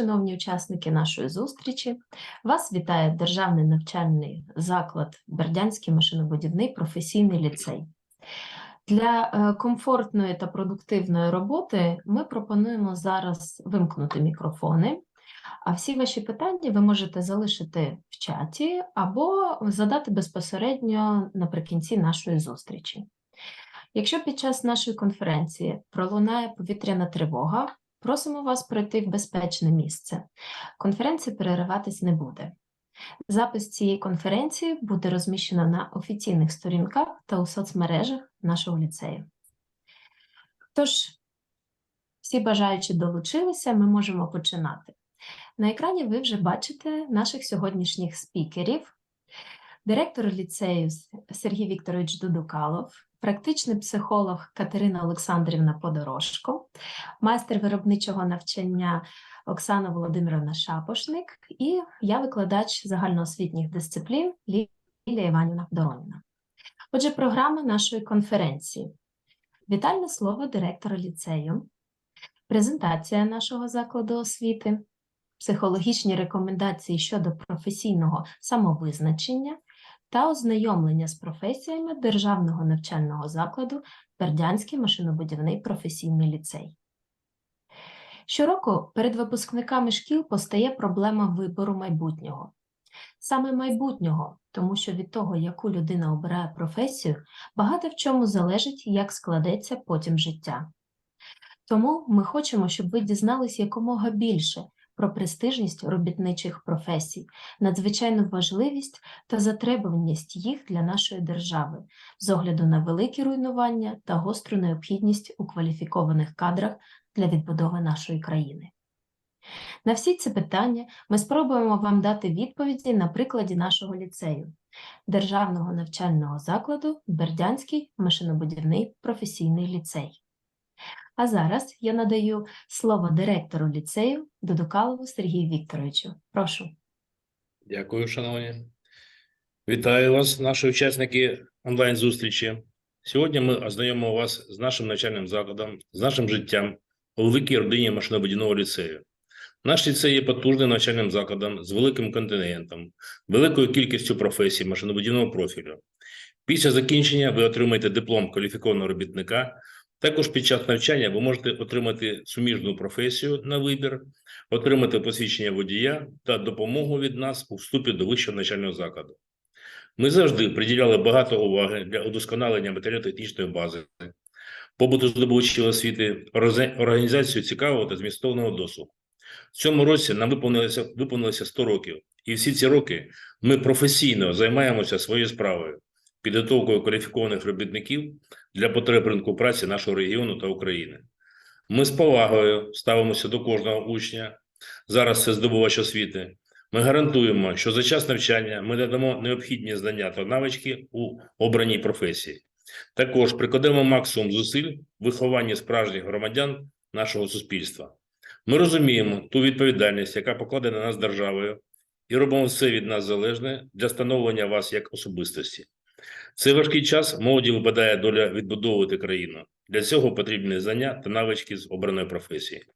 Шановні учасники нашої зустрічі, вас вітає Державний навчальний заклад Бердянський машинобудівний професійний ліцей. Для е, комфортної та продуктивної роботи ми пропонуємо зараз вимкнути мікрофони, а всі ваші питання ви можете залишити в чаті або задати безпосередньо наприкінці нашої зустрічі. Якщо під час нашої конференції пролунає повітряна тривога, просимо вас пройти в безпечне місце. Конференція перериватись не буде. Запис цієї конференції буде розміщено на офіційних сторінках та у соцмережах нашого ліцею. Тож, всі бажаючі долучилися, ми можемо починати. На екрані ви вже бачите наших сьогоднішніх спікерів. Директор ліцею Сергій Вікторович Дудукалов, практичний психолог Катерина Олександрівна Подорожко, майстер виробничого навчання Оксана Володимировна Шапошник і я викладач загальноосвітніх дисциплін Лілія Іванівна Дороніна. Отже, програма нашої конференції. Вітальне слово директора ліцею, презентація нашого закладу освіти, психологічні рекомендації щодо професійного самовизначення та ознайомлення з професіями Державного навчального закладу Бердянський машинобудівний професійний ліцей. Щороку перед випускниками шкіл постає проблема вибору майбутнього. Саме майбутнього, тому що від того, яку людина обирає професію, багато в чому залежить, як складеться потім життя. Тому ми хочемо, щоб ви дізнались якомога більше про престижність робітничих професій, надзвичайну важливість та затребуваність їх для нашої держави з огляду на великі руйнування та гостру необхідність у кваліфікованих кадрах для відбудови нашої країни. На всі ці питання ми спробуємо вам дати відповіді на прикладі нашого ліцею, Державного навчального закладу Бердянський машинобудівний професійний ліцей. А зараз я надаю слово директору ліцею Дудукалову Сергію Вікторовичу. Прошу. Дякую, шановні. Вітаю вас, наші учасники онлайн-зустрічі. Сьогодні ми ознайомимо вас з нашим навчальним закладом, з нашим життям у великій родині машинобудівного ліцею. Наш ліцей є потужним навчальним закладом з великим контингентом, великою кількістю професій машинобудівного профілю. Після закінчення ви отримаєте диплом кваліфікованого робітника. Також під час навчання ви можете отримати суміжну професію на вибір, отримати посвідчення водія та допомогу від нас у вступі до вищого навчального закладу. Ми завжди приділяли багато уваги для удосконалення матеріально-технічної бази, побуту здобувачів освіти, організацію цікавого та змістовного досвіду. В цьому році нам виповнилося, виповнилося 100 років, і всі ці роки ми професійно займаємося своєю справою, підготовкою кваліфікованих робітників для потреб ринку праці нашого регіону та України. Ми з повагою ставимося до кожного учня. Зараз це здобувач освіти. Ми гарантуємо, що за час навчання ми надамо необхідні знання та навички у обраній професії. Також прикладемо максимум зусиль в вихованні справжніх громадян нашого суспільства. Ми розуміємо ту відповідальність, яка покладена на нас державою, і робимо все від нас залежне для становлення вас як особистості. Цей важкий час молоді випадає доля відбудовувати країну. Для цього потрібні знання та навички з обраної професії.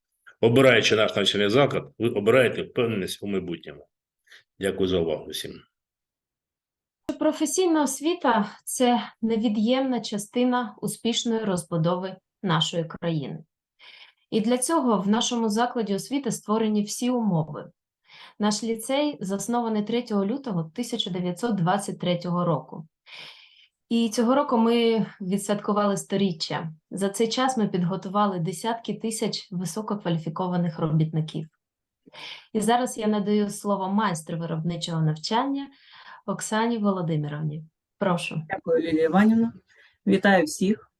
Обираючи наш навчальний заклад, ви обираєте впевненість у майбутньому. Дякую за увагу всім. Професійна освіта це невід'ємна частина успішної розбудови нашої країни. І для цього в нашому закладі освіти створені всі умови. Наш ліцей заснований 3 лютого 1923 року. І цього року ми відсвяткували сторіччя. За цей час ми підготували десятки тисяч висококваліфікованих робітників. І зараз я надаю слово майстру виробничого навчання Оксані Володимировні. Прошу. Дякую, Лілія Іванівна. Вітаю всіх.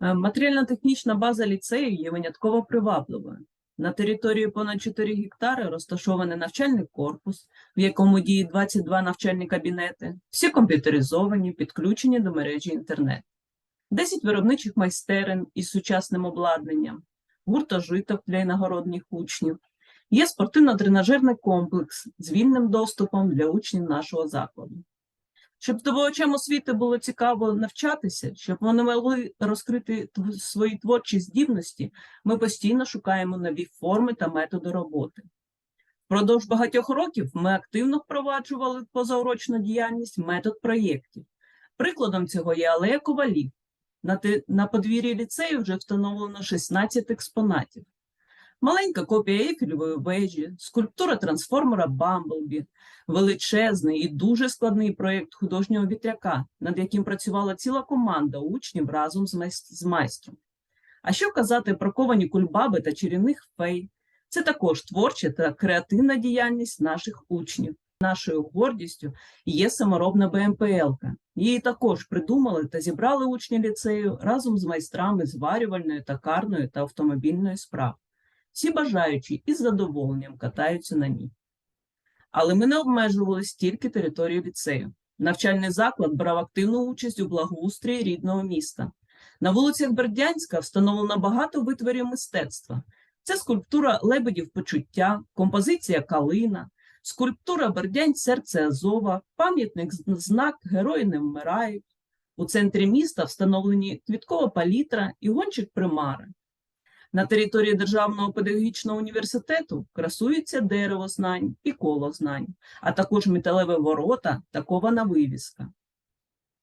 Е, Матеріально-технічна база ліцею є винятково привабливою. На території понад 4 гектари розташований навчальний корпус, в якому діє 22 навчальні кабінети, всі комп'ютеризовані, підключені до мережі інтернет, 10 виробничих майстерень із сучасним обладнанням, гуртожиток для іногородніх учнів. Є спортивно-тренажерний комплекс з вільним доступом для учнів нашого закладу. Щоб здобувачам освіти було цікаво навчатися, щоб вони могли розкрити свої творчі здібності, ми постійно шукаємо нові форми та методи роботи. Впродовж багатьох років ми активно впроваджували позаурочну діяльність метод проєктів. Прикладом цього є алея ковалів. На подвір'ї ліцею вже встановлено 16 експонатів. Маленька копія Ейфелевої вежі, скульптура трансформера Бамблбі, величезний і дуже складний проєкт художнього вітряка, над яким працювала ціла команда учнів разом з, майстром. А що казати про ковані кульбаби та чарівних фей? Це також творча та креативна діяльність наших учнів. Нашою гордістю є саморобна БМПЛка. Її також придумали та зібрали учні ліцею разом з майстрами зварювальної, токарної та автомобільної справ. Всі бажаючі із задоволенням катаються на ній. Але ми не обмежувались тільки територією ліцею. Навчальний заклад брав активну участь у благоустрої рідного міста. На вулицях Бердянська встановлено багато витворів мистецтва. Це скульптура лебедів почуття, композиція калина, скульптура Бердянь серце Азова, пам'ятник знак Герої не вмирають. У центрі міста встановлені квіткова палітра і гонщик примари. На території Державного педагогічного університету красується дерево знань і коло знань, а також металеві ворота та кована вивіска.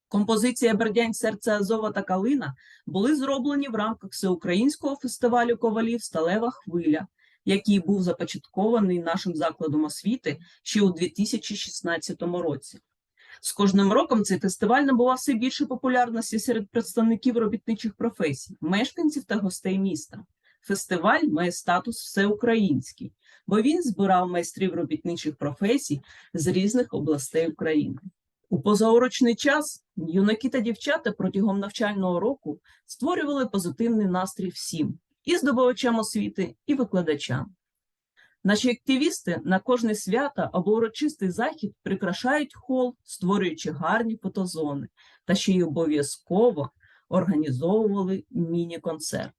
Композиція Бердянь серце Азова та Калина були зроблені в рамках всеукраїнського фестивалю ковалів Сталева хвиля, який був започаткований нашим закладом освіти ще у 2016 році. З кожним роком цей фестиваль набував все більше популярності серед представників робітничих професій, мешканців та гостей міста. Фестиваль має статус всеукраїнський, бо він збирав майстрів робітничих професій з різних областей України. У позаурочний час юнаки та дівчата протягом навчального року створювали позитивний настрій всім і здобувачам освіти, і викладачам. Наші активісти на кожне свято або урочистий захід прикрашають хол, створюючи гарні фотозони, та ще й обов'язково організовували міні-концерт.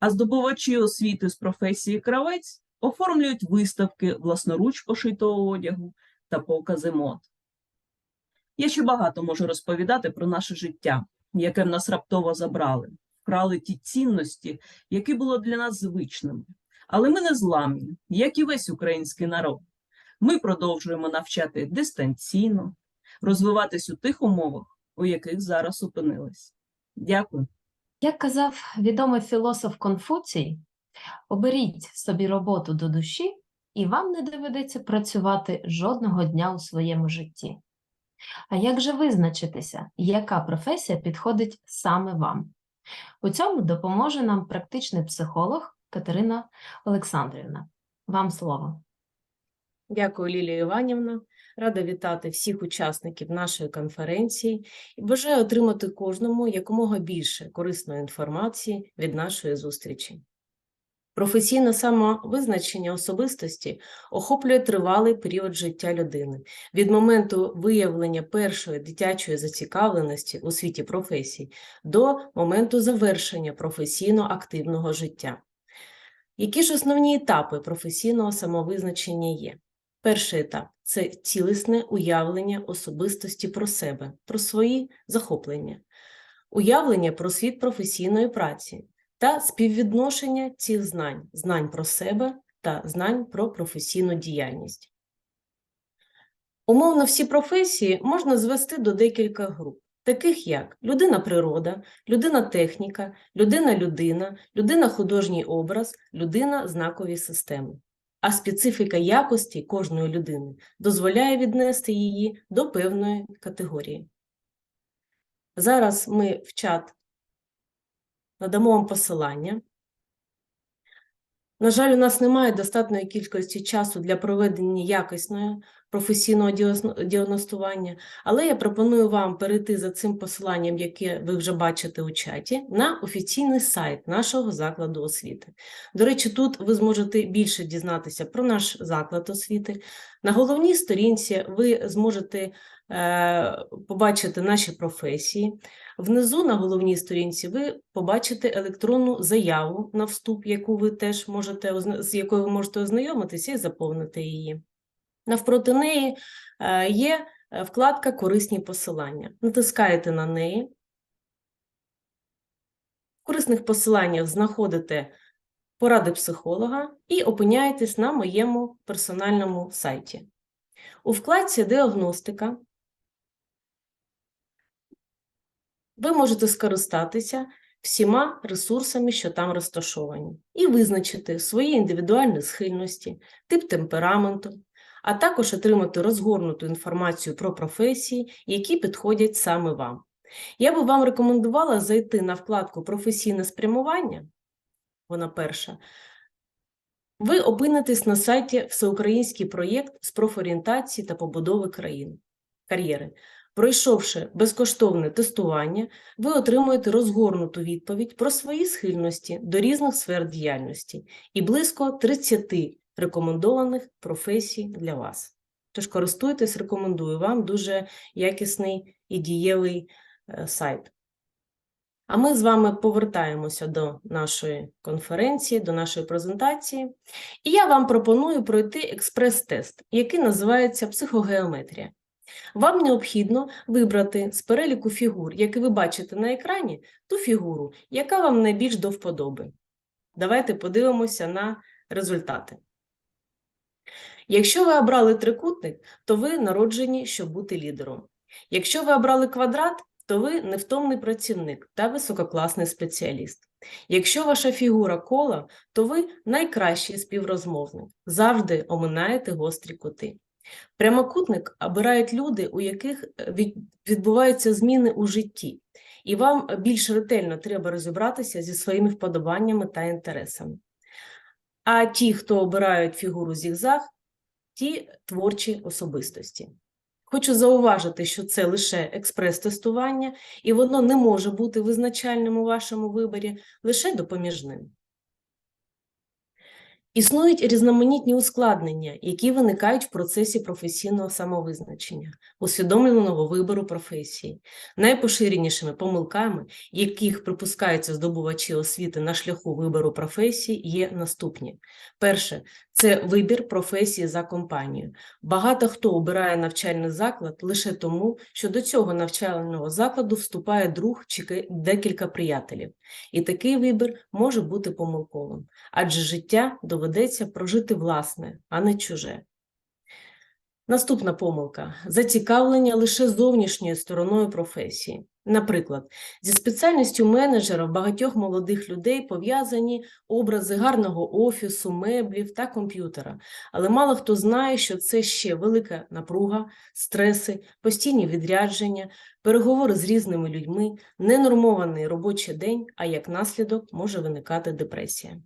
А здобувачі освіти з професії кравець оформлюють виставки власноруч пошитого одягу та покази мод. Я ще багато можу розповідати про наше життя, яке в нас раптово забрали, вкрали ті цінності, які було для нас звичними. Але ми не зламні, як і весь український народ. Ми продовжуємо навчати дистанційно, розвиватись у тих умовах, у яких зараз опинились. Дякую. Як казав відомий філософ Конфуцій, оберіть собі роботу до душі, і вам не доведеться працювати жодного дня у своєму житті. А як же визначитися, яка професія підходить саме вам? У цьому допоможе нам практичний психолог Катерина Олександрівна. Вам слово. Дякую, Лілія Іванівна. Рада вітати всіх учасників нашої конференції і бажаю отримати кожному якомога більше корисної інформації від нашої зустрічі. Професійне самовизначення особистості охоплює тривалий період життя людини від моменту виявлення першої дитячої зацікавленості у світі професій до моменту завершення професійно-активного життя. Які ж основні етапи професійного самовизначення є? Перший етап це цілісне уявлення особистості про себе, про свої захоплення, уявлення про світ професійної праці та співвідношення цих знань, знань про себе та знань про професійну діяльність. Умовно всі професії можна звести до декілька груп, таких як людина-природа, людина-техніка, людина-людина, людина-художній образ, людина-знакові системи. А специфіка якості кожної людини дозволяє віднести її до певної категорії. Зараз ми в чат надамо вам посилання. На жаль, у нас немає достатньої кількості часу для проведення якісного професійного діагно- діагностування, але я пропоную вам перейти за цим посиланням, яке ви вже бачите у чаті, на офіційний сайт нашого закладу освіти. До речі, тут ви зможете більше дізнатися про наш заклад освіти. На головній сторінці ви зможете е, побачити наші професії. Внизу на головній сторінці ви побачите електронну заяву на вступ, яку ви теж можете з якою ви можете ознайомитися і заповнити її. Навпроти неї е, є е, вкладка Корисні посилання. Натискаєте на неї. В корисних посиланнях знаходите поради психолога і опиняєтесь на моєму персональному сайті. У вкладці Діагностика ви можете скористатися всіма ресурсами, що там розташовані, і визначити свої індивідуальні схильності, тип темпераменту, а також отримати розгорнуту інформацію про професії, які підходять саме вам. Я би вам рекомендувала зайти на вкладку Професійне спрямування, вона перша. Ви опинитесь на сайті Всеукраїнський проєкт з профорієнтації та побудови країн кар'єри. Пройшовши безкоштовне тестування, ви отримуєте розгорнуту відповідь про свої схильності до різних сфер діяльності і близько 30 рекомендованих професій для вас. Тож користуйтесь, рекомендую вам дуже якісний і дієвий е, сайт. А ми з вами повертаємося до нашої конференції, до нашої презентації. І я вам пропоную пройти експрес-тест, який називається психогеометрія. Вам необхідно вибрати з переліку фігур, які ви бачите на екрані, ту фігуру, яка вам найбільш до вподоби. Давайте подивимося на результати. Якщо ви обрали трикутник, то ви народжені, щоб бути лідером. Якщо ви обрали квадрат, то ви невтомний працівник та висококласний спеціаліст. Якщо ваша фігура кола, то ви найкращий співрозмовник, завжди оминаєте гострі кути. Прямокутник обирають люди, у яких е, відбуваються зміни у житті, і вам більш ретельно треба розібратися зі своїми вподобаннями та інтересами. А ті, хто обирають фігуру зігзаг, ті творчі особистості. Хочу зауважити, що це лише експрес-тестування, і воно не може бути визначальним у вашому виборі, лише допоміжним. Існують різноманітні ускладнення, які виникають в процесі професійного самовизначення, усвідомленого вибору професії. Найпоширенішими помилками, яких припускаються здобувачі освіти на шляху вибору професії, є наступні. Перше це вибір професії за компанією. Багато хто обирає навчальний заклад лише тому, що до цього навчального закладу вступає друг чи декілька приятелів. І такий вибір може бути помилковим, адже життя доведеться прожити власне, а не чуже. Наступна помилка зацікавлення лише зовнішньою стороною професії. Наприклад, зі спеціальністю менеджера в багатьох молодих людей пов'язані образи гарного офісу, меблів та комп'ютера. Але мало хто знає, що це ще велика напруга, стреси, постійні відрядження, переговори з різними людьми, ненормований робочий день, а як наслідок може виникати депресія.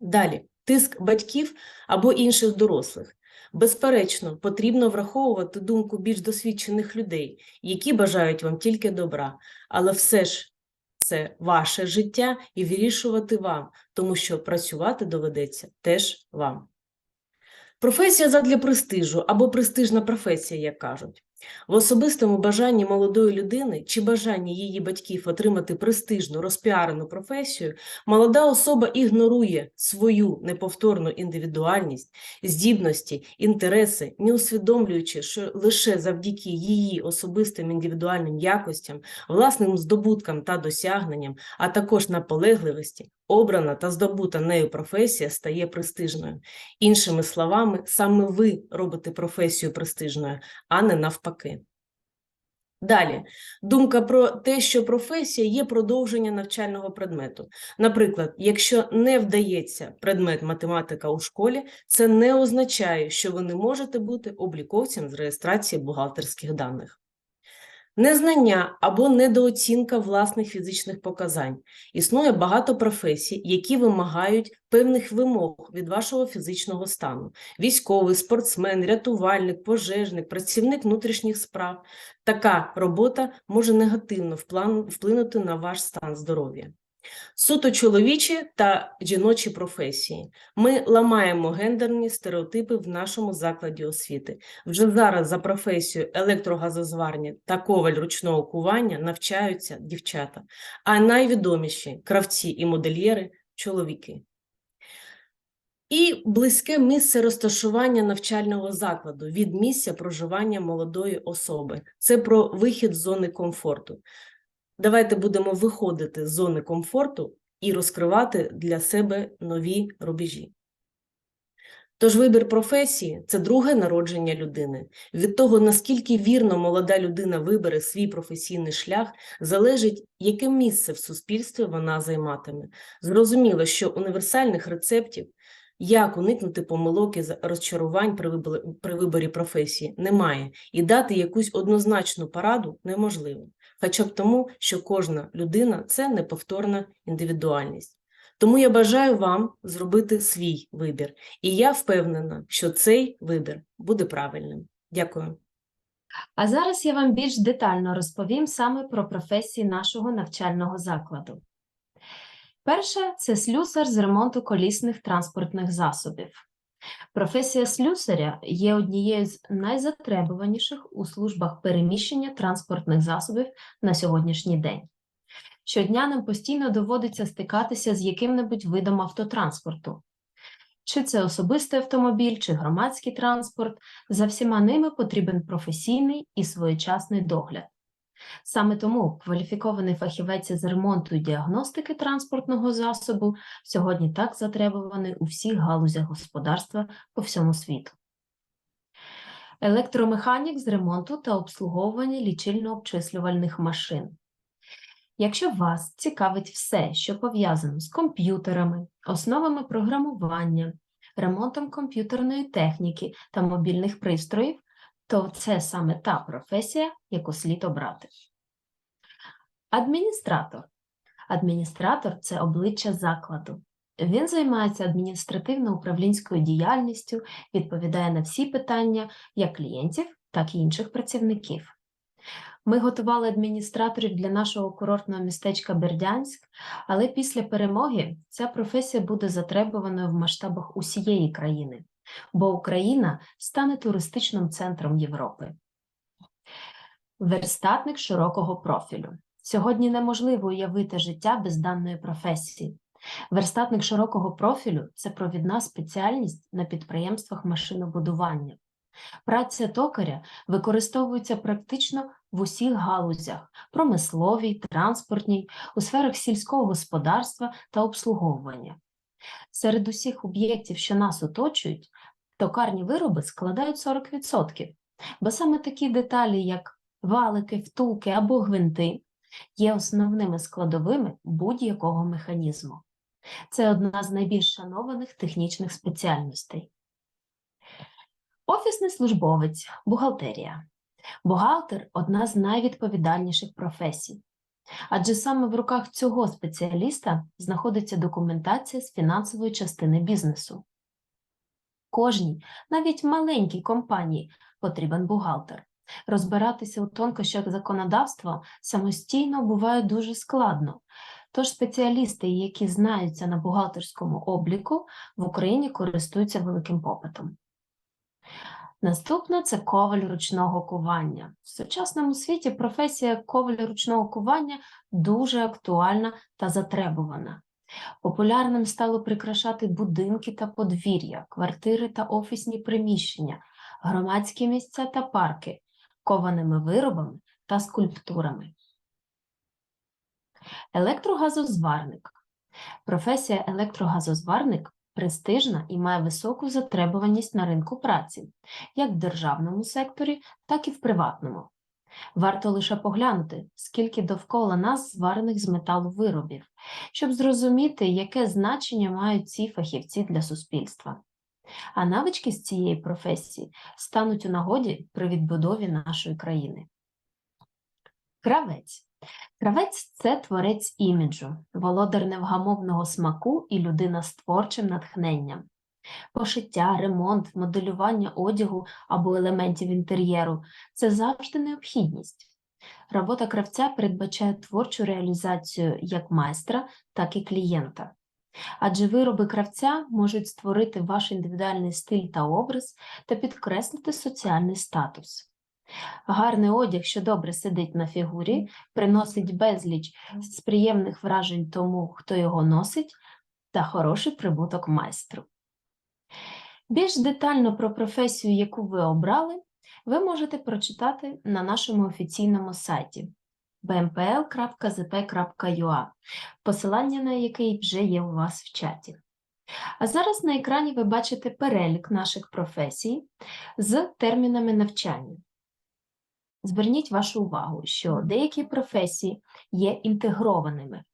Далі, тиск батьків або інших дорослих. Безперечно, потрібно враховувати думку більш досвідчених людей, які бажають вам тільки добра, але все ж це ваше життя і вирішувати вам, тому що працювати доведеться теж вам. Професія задля престижу або престижна професія, як кажуть. В особистому бажанні молодої людини чи бажанні її батьків отримати престижну розпіарену професію, молода особа ігнорує свою неповторну індивідуальність, здібності, інтереси, не усвідомлюючи, що лише завдяки її особистим індивідуальним якостям, власним здобуткам та досягненням, а також наполегливості, обрана та здобута нею професія стає престижною. Іншими словами, саме ви робите професію престижною, а не навпаки. Далі, думка про те, що професія є продовження навчального предмету. Наприклад, якщо не вдається предмет математика у школі, це не означає, що ви не можете бути обліковцем з реєстрації бухгалтерських даних. Незнання або недооцінка власних фізичних показань. Існує багато професій, які вимагають певних вимог від вашого фізичного стану: військовий, спортсмен, рятувальник, пожежник, працівник внутрішніх справ. Така робота може негативно вплинути на ваш стан здоров'я. Суто чоловічі та жіночі професії. Ми ламаємо гендерні стереотипи в нашому закладі освіти. Вже зараз за професію електрогазозварня та коваль ручного кування навчаються дівчата, а найвідоміші кравці і модельєри чоловіки. І близьке місце розташування навчального закладу від місця проживання молодої особи. Це про вихід з зони комфорту. Давайте будемо виходити з зони комфорту і розкривати для себе нові рубежі. Тож вибір професії це друге народження людини. Від того, наскільки вірно молода людина вибере свій професійний шлях, залежить, яке місце в суспільстві вона займатиме. Зрозуміло, що універсальних рецептів, як уникнути помилок і розчарувань при виборі професії, немає, і дати якусь однозначну пораду неможливо. Хоча б тому, що кожна людина це неповторна індивідуальність. Тому я бажаю вам зробити свій вибір, і я впевнена, що цей вибір буде правильним. Дякую. А зараз я вам більш детально розповім саме про професії нашого навчального закладу. Перша це слюсар з ремонту колісних транспортних засобів. Професія слюсаря є однією з найзатребуваніших у службах переміщення транспортних засобів на сьогоднішній день. Щодня нам постійно доводиться стикатися з яким-небудь видом автотранспорту. Чи це особистий автомобіль, чи громадський транспорт, за всіма ними потрібен професійний і своєчасний догляд. Саме тому кваліфікований фахівець з ремонту і діагностики транспортного засобу сьогодні так затребуваний у всіх галузях господарства по всьому світу. Електромеханік з ремонту та обслуговування лічильно-обчислювальних машин. Якщо вас цікавить все, що пов'язано з комп'ютерами, основами програмування, ремонтом комп'ютерної техніки та мобільних пристроїв, то це саме та професія, яку слід обрати. Адміністратор. Адміністратор це обличчя закладу. Він займається адміністративно-управлінською діяльністю, відповідає на всі питання як клієнтів, так і інших працівників. Ми готували адміністраторів для нашого курортного містечка Бердянськ, але після перемоги ця професія буде затребуваною в масштабах усієї країни, бо Україна стане туристичним центром Європи. Верстатник широкого профілю. Сьогодні неможливо уявити життя без даної професії. Верстатник широкого профілю це провідна спеціальність на підприємствах машинобудування. Праця токаря використовується практично в усіх галузях промисловій, транспортній, у сферах сільського господарства та обслуговування. Серед усіх об'єктів, що нас оточують, токарні вироби складають 40%, бо саме такі деталі, як валики, втулки або гвинти, є основними складовими будь-якого механізму. Це одна з найбільш шанованих технічних спеціальностей. Офісний службовець, бухгалтерія. Бухгалтер одна з найвідповідальніших професій, адже саме в руках цього спеціаліста знаходиться документація з фінансової частини бізнесу. Кожній, навіть маленькій компанії, потрібен бухгалтер. Розбиратися у тонкощах законодавства самостійно буває дуже складно, тож спеціалісти, які знаються на бухгалтерському обліку, в Україні користуються великим попитом. Наступне це коваль ручного кування. В сучасному світі професія коваля ручного кування дуже актуальна та затребувана. Популярним стало прикрашати будинки та подвір'я, квартири та офісні приміщення, громадські місця та парки, кованими виробами та скульптурами. Електрогазозварник. Професія електрогазозварник престижна і має високу затребуваність на ринку праці, як в державному секторі, так і в приватному. Варто лише поглянути, скільки довкола нас зварених з металу виробів, щоб зрозуміти, яке значення мають ці фахівці для суспільства. А навички з цієї професії стануть у нагоді при відбудові нашої країни. Кравець. Кравець це творець іміджу, володар невгамовного смаку і людина з творчим натхненням. Пошиття, ремонт, моделювання одягу або елементів інтер'єру це завжди необхідність. Робота кравця передбачає творчу реалізацію як майстра, так і клієнта. Адже вироби кравця можуть створити ваш індивідуальний стиль та образ та підкреслити соціальний статус. Гарний одяг, що добре сидить на фігурі, приносить безліч з приємних вражень тому, хто його носить, та хороший прибуток майстру. Більш детально про професію, яку ви обрали, ви можете прочитати на нашому офіційному сайті bmpl.zp.ua, посилання на який вже є у вас в чаті. А зараз на екрані ви бачите перелік наших професій з термінами навчання. Зверніть вашу увагу, що деякі професії є інтегрованими.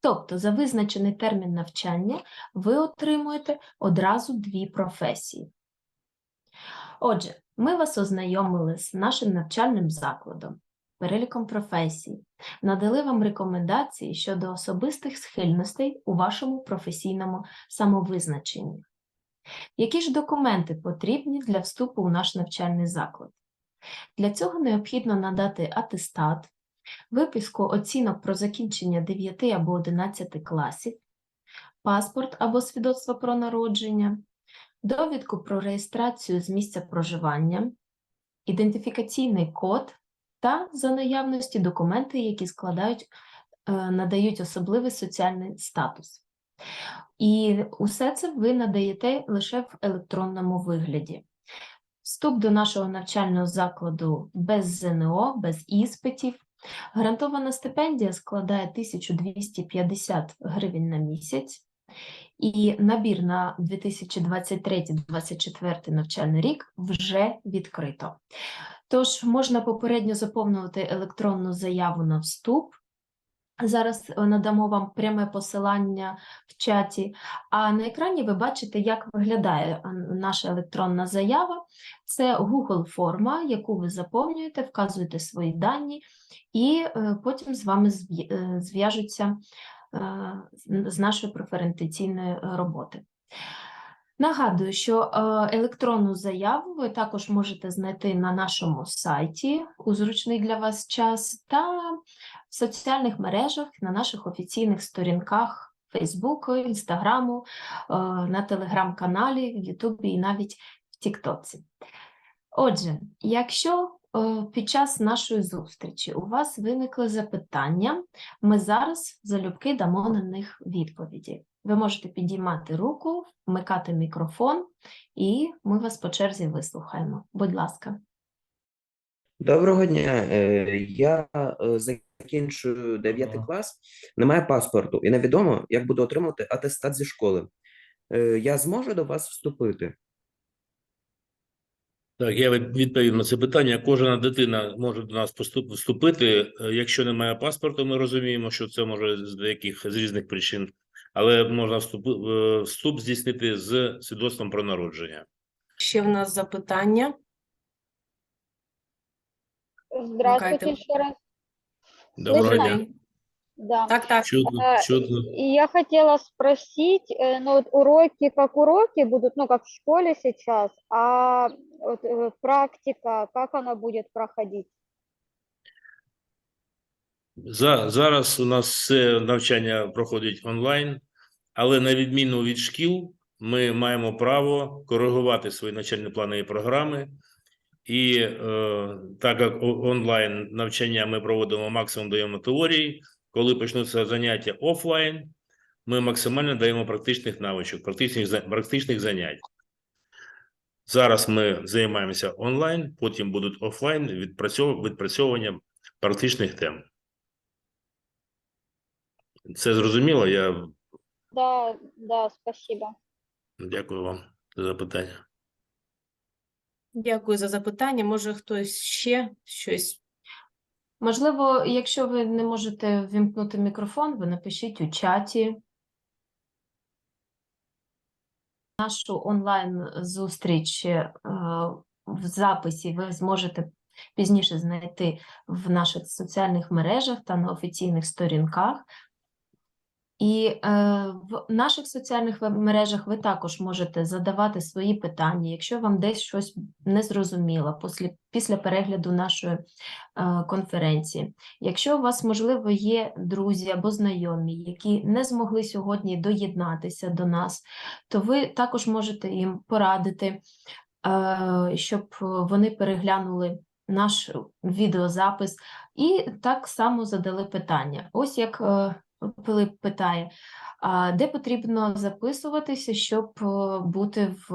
Тобто, за визначений термін навчання ви отримуєте одразу дві професії. Отже, ми вас ознайомили з нашим навчальним закладом, переліком професій, надали вам рекомендації щодо особистих схильностей у вашому професійному самовизначенні. Які ж документи потрібні для вступу у наш навчальний заклад? Для цього необхідно надати атестат, виписку оцінок про закінчення 9 або 11 класів, паспорт або свідоцтво про народження, довідку про реєстрацію з місця проживання, ідентифікаційний код та за наявності документи, які складають, е, надають особливий соціальний статус. І усе це ви надаєте лише в електронному вигляді. Вступ до нашого навчального закладу без ЗНО, без іспитів. Гарантована стипендія складає 1250 гривень на місяць, і набір на 2023-2024 навчальний рік вже відкрито. Тож можна попередньо заповнювати електронну заяву на вступ. Зараз е, надамо вам пряме посилання в чаті, а на екрані ви бачите, як виглядає е, наша електронна заява. Це Google форма, яку ви заповнюєте, вказуєте свої дані, і е, потім з вами зв'яжуться з- нашої преференційної роботи. Нагадую, що електронну заяву ви також можете знайти на нашому сайті у зручний для вас час та в соціальних мережах на наших офіційних сторінках Фейсбуку, Інстаграму, е, на телеграм-каналі, в Ютубі і навіть в Тіктоці. Отже, якщо е, під час нашої зустрічі у вас виникли запитання, ми зараз залюбки дамо на них відповіді. Ви можете підіймати руку, вмикати мікрофон, і ми вас по черзі вислухаємо. Будь ласка. Доброго дня. Е, Я закінчую 9 клас, немає паспорту, і невідомо, як буду отримувати атестат зі школи. Е, Я зможу до вас вступити? Так, я від- відповім на це питання. Кожна дитина може до нас вступити. Е, Якщо немає паспорту, ми розуміємо, що це може з деяких з різних причин, але можна вступ, е, вступ здійснити з свідоцтвом про народження. Ще в нас запитання. Здравствуйте Катя. еще раз. Доброго Слышно? дня. Да. Так, так. Чудно, А, чудно. И я хотела спросить, э, ну вот уроки как уроки будут, ну как в школе сейчас, а вот э, практика, как она будет проходить? За, зараз у нас все навчання проходить онлайн, але на відміну від шкіл, ми маємо право коригувати свої навчальні плани і програми. І е, так як онлайн навчання ми проводимо максимум даємо теорії, коли почнуться заняття офлайн, ми максимально даємо практичних навичок, практичних, практичних занять. Зараз ми займаємося онлайн, потім будуть офлайн відпрацьов- відпрацьовування практичних тем. Це зрозуміло. Я Да, да, спасибо. дякую вам за запитання. Дякую за запитання. Може, хтось ще щось Можливо, якщо ви не можете ввімкнути мікрофон, ви напишіть у чаті. Нашу онлайн-зустріч е, в записі ви зможете пізніше знайти в наших соціальних мережах та на офіційних сторінках. І е, в наших соціальних мережах ви також можете задавати свої питання, якщо вам десь щось не зрозуміло після, після перегляду нашої е, конференції. Якщо у вас, можливо, є друзі або знайомі, які не змогли сьогодні доєднатися до нас, то ви також можете їм порадити, е, щоб вони переглянули наш відеозапис і так само задали питання. Ось як е, Пилип питає, де потрібно записуватися, щоб е, бути в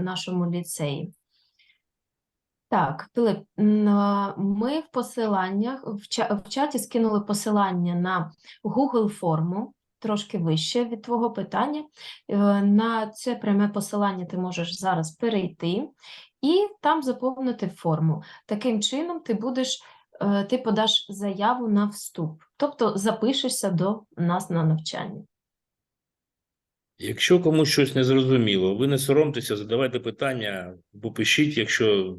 нашому ліцеї? Так, Пилип, ми в посиланнях в, чаті скинули посилання на Google форму, трошки вище від твого питання. Е, На це пряме посилання ти можеш зараз перейти і там заповнити форму. Таким чином ти будеш, ти подаш заяву на вступ, тобто запишешся до нас на навчання. Якщо комусь щось не зрозуміло, ви не соромтеся, задавайте питання, або пишіть, якщо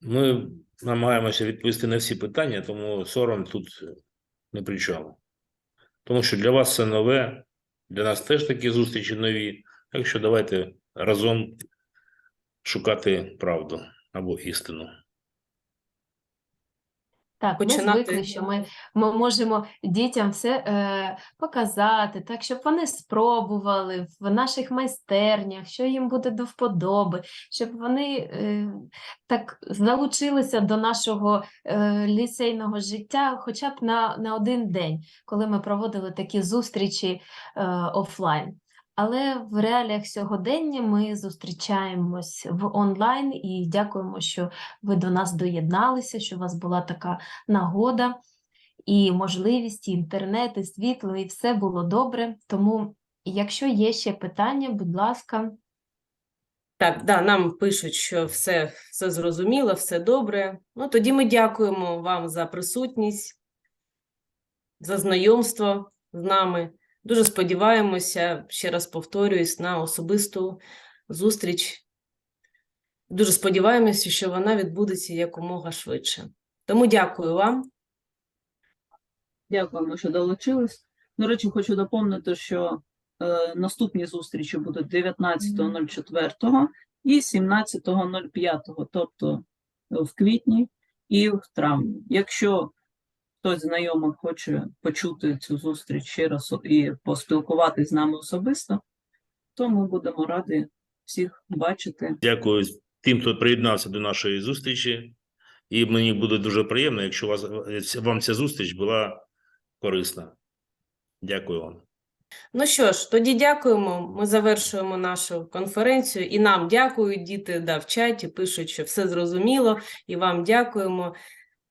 ми намагаємося відповісти на всі питання, тому сором тут не при чому. Тому що для вас це нове, для нас теж такі зустрічі нові. Так що давайте разом шукати правду або істину. Так, ми Починати. звикли, що ми, ми можемо дітям все е, показати, так, щоб вони спробували в наших майстернях, що їм буде до вподоби, щоб вони е, так залучилися до нашого е, ліцейного життя хоча б на, на один день, коли ми проводили такі зустрічі е, офлайн. Але в реаліях сьогодення ми зустрічаємось в онлайн і дякуємо, що ви до нас доєдналися, що у вас була така нагода і можливість, і інтернет, і світло, і все було добре. Тому, якщо є ще питання, будь ласка, Так, да, нам пишуть, що все, все зрозуміло, все добре. Ну, тоді ми дякуємо вам за присутність, за знайомство з нами. Дуже сподіваємося, ще раз повторююсь, на особисту зустріч. Дуже сподіваємося, що вона відбудеться якомога швидше. Тому дякую вам. Дякуємо, що долучились. До речі, хочу доповнити, що е, наступні зустрічі будуть 19.04 і 17.05, тобто в квітні і в травні. Якщо хтось знайомий хоче почути цю зустріч ще раз і поспілкуватись з нами особисто, то ми будемо раді всіх бачити. Дякую тим, хто приєднався до нашої зустрічі. І мені буде дуже приємно, якщо вас, вам ця зустріч була корисна. Дякую вам. Ну що ж, тоді дякуємо. Ми завершуємо нашу конференцію. І нам дякують діти да, в чаті, пишуть, що все зрозуміло, і вам дякуємо.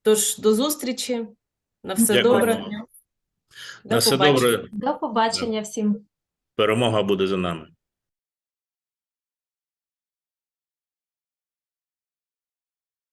Тож до зустрічі. На все Дякую. добре. До На все побачення. добре. до побачення всім. Перемога буде за нами.